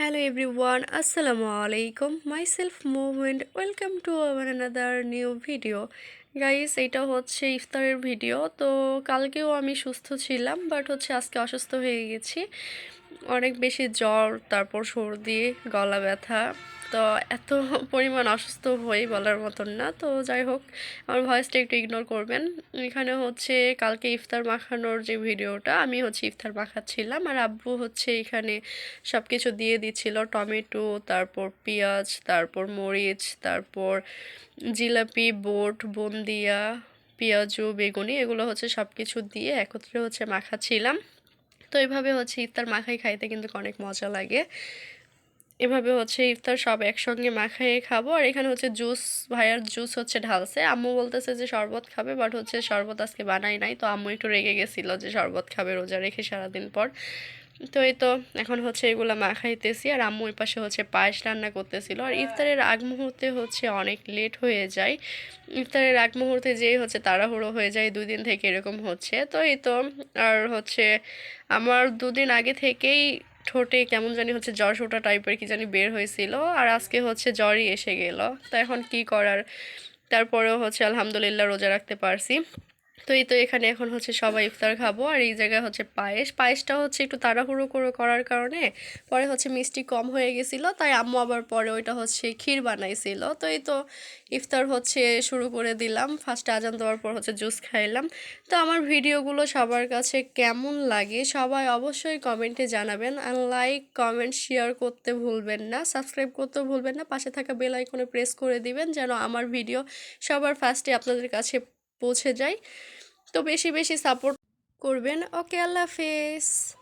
Hello every one আসসালামু আলাইকুম myself movement welcome to আমার আনাদার নিউ ভিডিও গাইস এইটা হচ্ছে ইফতারের ভিডিও তো কালকেও আমি সুস্থ ছিলাম বাট হচ্ছে আজকে অসুস্থ হয়ে গেছি। অনেক বেশি জ্বর, তারপর সর্দি, গলা ব্যথা। তো এত পরিমাণ অসুস্থ হই বলার মতন না। তো যাই হোক, আমার ভয়েসটা একটু ইগনোর করবেন। এখানে হচ্ছে কালকে ইফতার মাখানোর যে ভিডিওটা, আমি হচ্ছে ইফতার মাখাচ্ছিলাম। আর আব্বু হচ্ছে এখানে সব কিছু দিয়ে দিচ্ছিল টমেটো, তারপর পেঁয়াজ, তারপর মরিচ, তারপর জিলাপি, বোট, বন্দিয়া, পেঁয়াজু, বেগুনি, এগুলো হচ্ছে সব কিছু দিয়ে একত্রে হচ্ছে মাখাচ্ছিলাম। তো এভাবে হচ্ছে ইফতার মাখাই খাইতে কিন্তু অনেক মজা লাগে। এভাবে হচ্ছে ইফতার সব একসঙ্গে মাখাইয়ে খাব। আর এখানে হচ্ছে জুস, ভাইয়ার জুস হচ্ছে ঢালছে। আম্মু বলতেছে যে শরবত খাবে বাট হচ্ছে শরবত আজকে বানাই নাই। তো আম্মু একটু রেগে গেছিল যে শরবত খাবে রোজা রেখে সারাদিন পর। তো এই তো এখন হচ্ছে এগুলো মাখাইতেছি। আর আম্মু ওই পাশে হচ্ছে পায়েস রান্না করতেছিল। আর ইফতারের আগ মুহূর্তে হচ্ছে অনেক লেট হয়ে যায়। ইফতারের আগ মুহূর্তে যেই হচ্ছে তাড়াহুড়ো হয়ে যায়, দুই দিন থেকে এরকম হচ্ছে। তো এই তো, আর হচ্ছে আমার দুদিন আগে থেকেই ঠোঁটে কেমন জানি হচ্ছে জ্বর শোটা টাইপের কি জানি বের হয়েছিল, আর আজকে হচ্ছে জ্বরই এসে গেল। তা এখন কি করার? তারপরেও হচ্ছে আলহামদুলিল্লাহ রোজা রাখতে পারছি। তো এই তো এখানে এখন হচ্ছে সবাই ইফতার খাব, আর এই জায়গায় হচ্ছে পায়েস। পায়েসটা হচ্ছে একটু তাড়াহুড়ো করে করার কারণে পরে হচ্ছে মিষ্টি কম হয়ে গেছিল, তাই আম্মু আবার পরে ওইটা হচ্ছে ক্ষীর বানাইছিল। তো এই তো ইফতার হচ্ছে শুরু করে দিলাম। ফার্স্টে আজান দেওয়ার পর হচ্ছে জুস খাইলাম। তো আমার ভিডিওগুলো সবার কাছে কেমন লাগে সবাই অবশ্যই কমেন্টে জানাবেন। আর লাইক, কমেন্ট, শেয়ার করতে ভুলবেন না, সাবস্ক্রাইব করতেও ভুলবেন না। পাশে থাকা বেল আইকনে প্রেস করে দিবেন যেন আমার ভিডিও সবার ফার্স্টে আপনাদের কাছে পৌঁছে যায়। তো বেশি বেশি সাপোর্ট করবেন। ওকে আল্লাহ হাফেজ।